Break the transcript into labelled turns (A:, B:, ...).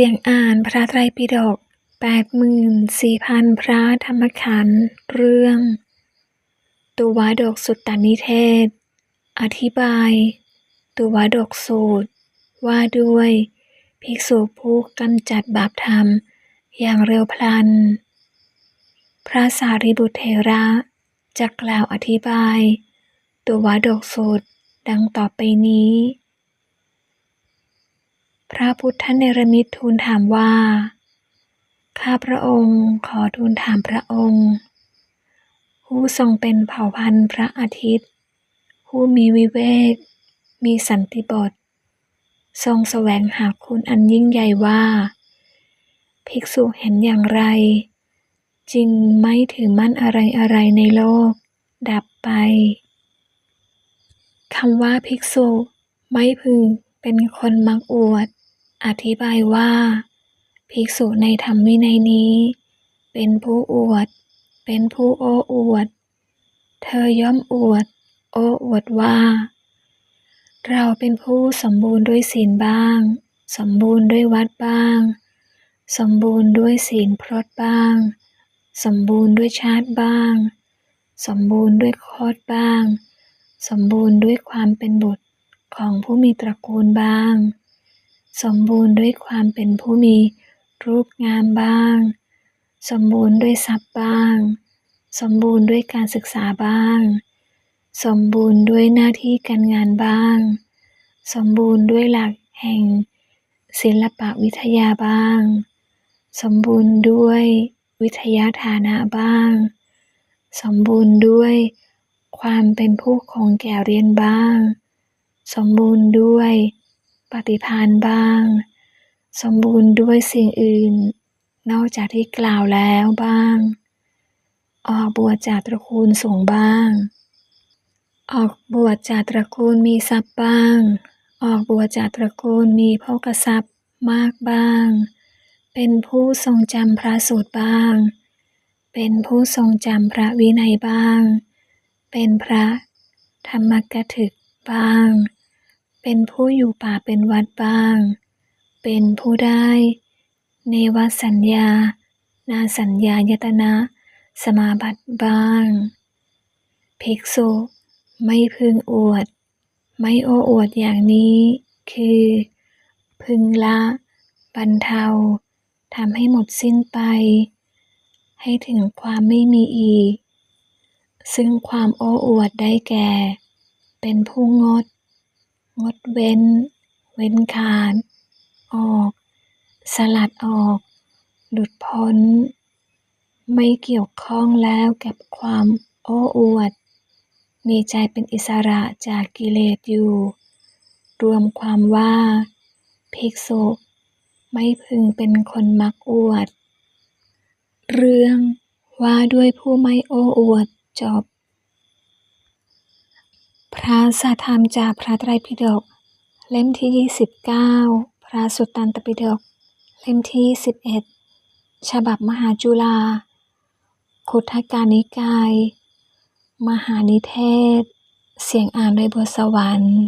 A: สียงอ่านพระไตรปิฎกแปดหมื่นสี่พันพระธรรมขันธ์เรื่อง ตุวาดกสุตตนิเทศ อธิบาย ตุวาดกสูตร ว่าด้วย ภิกษุผู้กำจัดบาปธรรม อย่างเร็วพลัน พระสารีบุตรเถระจะกล่าวอธิบาย ตุวาดกสูตรดังต่อไปนี้ พระพุทธเนรมิตรทูลถามว่า ข้าพระองค์ขอทูลถามพระองค์ ผู้ทรงเป็นเผ่าพันธุ์พระอาทิตย์ ผู้มีวิเวก มีสันติบททรงแสวงหาคุณอันยิ่งใหญ่ว่า ภิกษุเห็นอย่างไร จริงไม่ถือมั่นอะไรอะไรในโลก ดับไปคำว่าภิกษุไม่พึงเป็นคนมักอวด อธิบายว่า ภิกษุในธรรมวินัยนี้ เป็นผู้อวด เป็นผู้โอ้อวด เธอย่อมอวด โอ้อวดว่า เราเป็นผู้สมบูรณ์ด้วยศีลบ้าง สมบูรณ์ด้วยวัดบ้าง สมบูรณ์ด้วยศีลพรตบ้าง สมบูรณ์ด้วยชาติบ้าง สมบูรณ์ด้วยโคตบ้าง สมบูรณ์ด้วยความเป็นบุตรของผู้มีตระกูลบ้าง สมบูรณ์ด้วยความเป็นผู้มีรูปงามบ้าง สมบูรณ์ด้วยทรัพย์บ้าง สมบูรณ์ด้วยการศึกษาบ้าง สมบูรณ์ด้วยหน้าที่การงานบ้าง สมบูรณ์ด้วยหลักแห่ง ศิลปวิทยาบ้าง สมบูรณ์ด้วยวิทยาฐานะบ้าง สมบูรณ์ด้วยความเป็นผู้คงแก่เรียนบ้าง สมบูรณ์ด้วย ปฏิภาณบ้าง สมบูรณ์ด้วยสิ่งอื่น นอกจากที่กล่าวแล้วบ้าง ออกบวชจากตระกูลสูงบ้าง ออกบวชจากตระกูลมีทรัพย์บ้าง ออกบวชจากตระกูลมีโภคทรัพย์มากบ้าง เป็นผู้ทรงจำพระสูตรบ้าง เป็นผู้ทรงจำพระวินัยบ้าง เป็นพระธรรมกถึกบ้าง เป็นผู้อยู่ป่าเป็นวัดบ้าง เป็นผู้ได้ เนวสัญญา นาสัญญายตนะ สมาบัติบ้าง ภิกษุ ไม่พึงอวด ไม่โอ้อวดอย่างนี้ คือ พึงละบรรเทาทำให้หมดสิ้นไป ให้ถึงความไม่มีอีก ซึ่งความโอ้อวดได้แก่ เป็นผู้งด งดเว้น เว้นขาด ออก สลัดออก หลุดพ้น ไม่เกี่ยวข้องแล้วกับความโอ้อวด มีใจเป็นอิสระจากกิเลสอยู่ รวมความว่า ภิกษุ ไม่พึงเป็นคนมักอวด เรื่องว่าด้วยผู้ไม่โอ้อวดจบ พระสาธรรมจากพระไตรปิฎกเล่มที่ 29 พระสุตตันตปิฎกเล่มที่ 11 ฉบับมหาจุฬาคุทกานิกาย มหานิเทศ เสียงอ่านโดยบัวสวรรค์